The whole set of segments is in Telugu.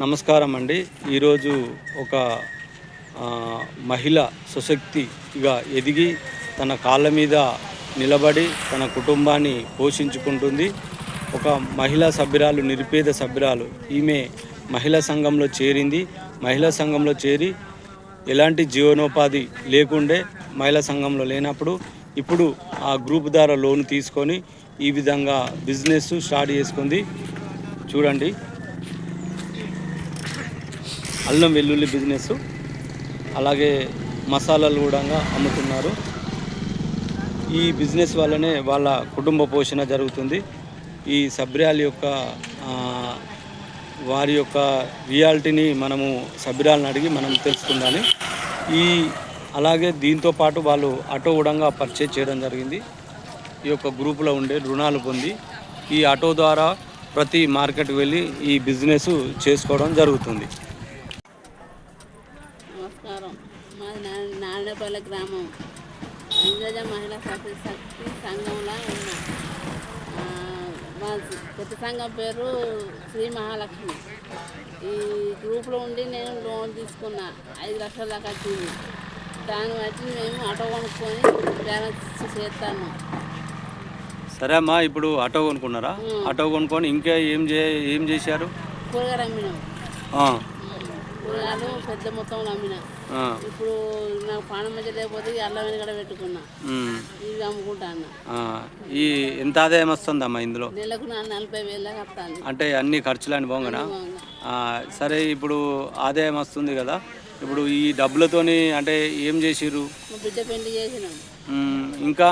నమస్కారం అండి ఈరోజు ఒక మహిళ సుశక్తిగా ఎదిగి తన కాళ్ళ మీద నిలబడి తన కుటుంబాన్ని పోషించుకుంటుంది. ఒక మహిళా సభ్యురాలు నిరుపేద సభ్యురాలు. ఈమె మహిళా సంఘంలో చేరింది. మహిళా సంఘంలో చేరి ఎలాంటి జీవనోపాధి లేకుండే మహిళా సంఘంలో లేనప్పుడు ఇప్పుడు ఆ గ్రూప్ ద్వారా లోన్ తీసుకొని ఈ విధంగా బిజినెస్ స్టార్ట్ చేసుకుంది. చూడండి. అల్లం వెల్లుల్లి బిజినెస్ అలాగే మసాలాలు కూడా అమ్ముతున్నారు. ఈ బిజినెస్ వల్లనే వాళ్ళ కుటుంబ పోషణ జరుగుతుంది. ఈ సభ్యురాల యొక్క వారి యొక్క రియాలిటీని మనము సభ్యురాలను అడిగి మనం తెలుసుకుందాం ఈ అలాగే దీంతో పాటు వాళ్ళు ఆటో కూడా పర్చేజ్ చేయడం జరిగింది. ఈ యొక్క గ్రూపులో ఉండే రుణాలు పొంది ఈ ఆటో ద్వారా ప్రతి మార్కెట్కి వెళ్ళి ఈ బిజినెస్ చేసుకోవడం జరుగుతుంది. నమస్కారం. మాది నారాయణపల్లి గ్రామం. ఇంద్రజ మహిళా శక్తి శక్తి సంఘంలో ఉన్నా. మా కొత్త సంఘం పేరు శ్రీ మహాలక్ష్మి. ఈ గ్రూప్లో ఉండి నేను లోన్ తీసుకున్నా. ఐదు లక్షల దాకా వచ్చింది. దాన్ని బట్టి మేము ఆటో కొనుక్కొని బ్యాలెన్స్ చేస్తాను సరే అమ్మా ఇప్పుడు ఆటో కొనుక్కున్నారా? ఆటో కొనుక్కొని ఇంకా ఏం చే ఏం చేశారు? కూరగాయలు అమ్మినాం. కూరగాయలు పెద్ద మొత్తంలో అమ్మినా ఇప్పుడు నాకు పానం మధ్య లేకపోతే అల్లం వెనకడ పెట్టుకున్నా. ఇవి అమ్ముకుంటా అన్న. ఈ ఎంత ఆదాయం వస్తుందమ్మా ఇందులో? నెలకు నలభై వస్తాను అంటే అన్ని ఖర్చులని పోంగనా? సరే ఇప్పుడు ఆదాయం వస్తుంది కదా. ఇప్పుడు ఈ డబ్బులతోని అంటే ఏం చేసిర్రు? బిడ్డ పెళ్ళి చేసినాం. ఇంకా?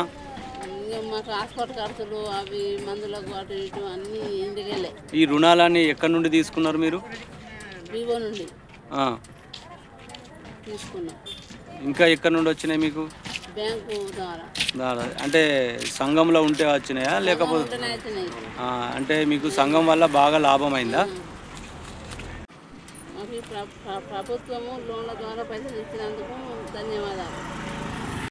ఇంకా మాకు హాస్పిటల్ ఖర్చులు అవి మందులకు అటు ఇటు అన్నీ ఇంటికి వెళ్ళాయి ఈ రుణాలన్నీ ఎక్కడి నుండి తీసుకున్నారు మీరు? వివో నుండి. తీసుకున్నాం. ఇంకా ఎక్కడి నుండి వచ్చినాయి మీకు? బ్యాంకు ద్వారా. దా- అంటే సంఘంలో ఉంటే వచ్చినాయా? లేకపోతే అంటే మీకు సంఘం వల్ల బాగా లాభం అయిందా ప్రభుత్వము లోన్ల ద్వారా పైసలు ఇచ్చినందుకు ధన్యవాదాలు.